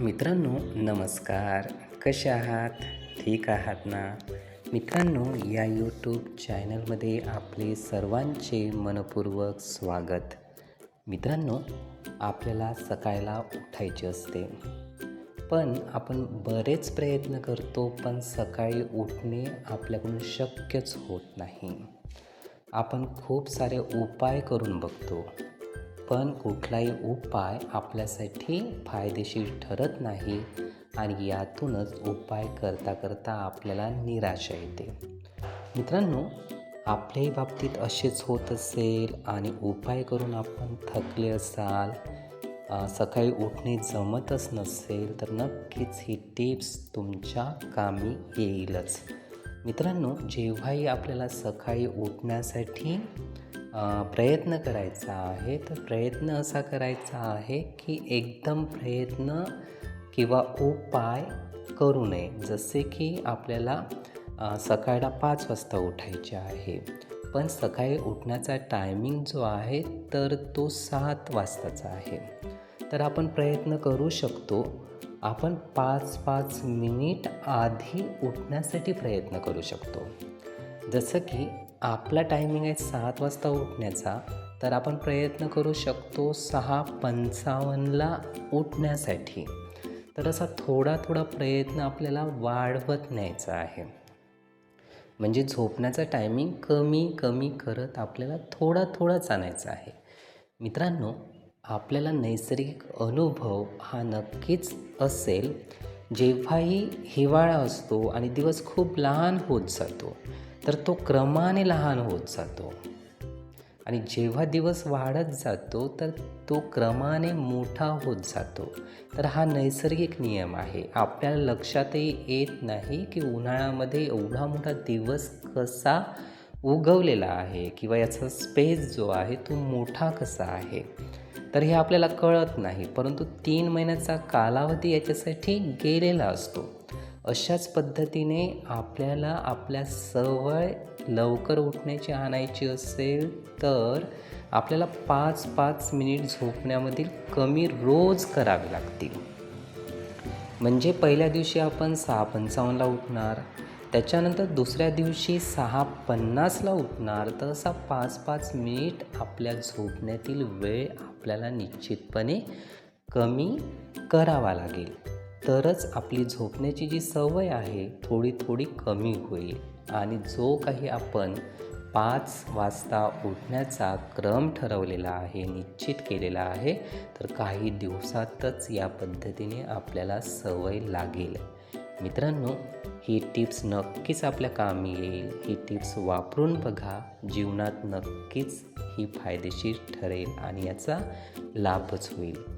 मित्रांनो नमस्कार. कसे आहात? ठीक आहात ना? मित्रांनो या यूट्यूब चॅनलमध्ये आपले सर्वांचे मनपूर्वक स्वागत. मित्रांनो आपल्याला सकाळला उठायचे असते. पण आपण बरेच प्रयत्न करतो पण सकाळी उठणे आपल्याकडून शक्यच होत नाही. आपण खूप सारे उपाय करून बघतो. पण कुठलाही उपाय आपल्यासाठी फायदेशीर ठरत नाही आणि यातूनच उपाय करता करता आपल्याला निराशा येते. मित्रांनो आपल्याही बाबतीत असेच होत असेल आणि उपाय करून आपण थकले असाल सकाळी उठणे जमतच नसेल तर नक्कीच ही टिप्स तुमच्या कामी येईलच. मित्रांनो जेव्हाही आपल्याला सकाळी उठण्यासाठी प्रयत्न करायचा आहे. तर प्रयत्न असा करायचा आहे की एकदम प्रयत्न किंवा उपाय करू नये. जसे की आपल्याला सकाळला पाच वाजता उठायचे आहे. पण सकाळी उठण्याचा टायमिंग जो आहे तर तो सात वाजताचा आहे. तर आपण प्रयत्न करू शकतो. आपण पाच पाच मिनिट आधी उठण्यासाठी प्रयत्न करू शकतो. जसं की आपला टायमिंग आहे सात वाजता उठण्याचा तर आपण प्रयत्न करू शकतो सहा पंचावन्नला उठण्यासाठी. तर असा थोडा थोडा प्रयत्न आपल्याला वाढवत न्यायचा आहे. म्हणजे झोपण्याचा टायमिंग कमी कमी करत आपल्याला थोडा थोडाच आणायचा आहे. मित्रांनो आपल्याला नैसर्गिक अनुभव हा नक्कीच असेल. जेव्हाही हिवाळा असतो आणि दिवस खूप लहान होत जातो तर तो क्रमाने लहान होत जातो. आणि जेव्हा दिवस वाढत जातो तर तो क्रमाने मोठा होत जातो. तर हा नैसर्गिक नियम आहे. आपल्याला लक्षातही येत नाही की उन्हाळ्यामध्ये एवढा मोठा दिवस कसा उगवलेला आहे किंवा याचा स्पेस जो आहे तो मोठा कसा आहे. तर हे आपल्याला कळत नाही परंतु तीन महिन्याचा कालावधी याच्यासाठी गेलेला असतो. अशाच पद्धतीने आपल्याला आपल्या सवय लवकर उठण्याची आणायची असेल तर आपल्याला पाच पाच मिनिट झोपण्यामधील कमी रोज करावे लागतील. म्हणजे पहिल्या दिवशी आपण सहा पंचावन्नला उठणार त्याच्यानंतर दुसऱ्या दिवशी सहा पन्नासला उठणार तर असा पाच पाच मिनिट आपल्या झोपण्यातील वेळ आपल्याला निश्चितपणे कमी करावा लागेल. तरच आपली झोपण्याची जी सवय आहे थोडी थोडी कमी होईल. आणि जो काही आपण पाच वाजता उठण्याचा क्रम ठरवलेला आहे निश्चित केलेला आहे तर काही दिवसातच या पद्धतीने आपल्याला सवय लागेल. मित्रांनो ही टिप्स नक्कीच आपल्या कामी येईल. ही टिप्स वापरून बघा. जीवनात नक्कीच ही फायदेशीर ठरेल आणि याचा लाभच होईल.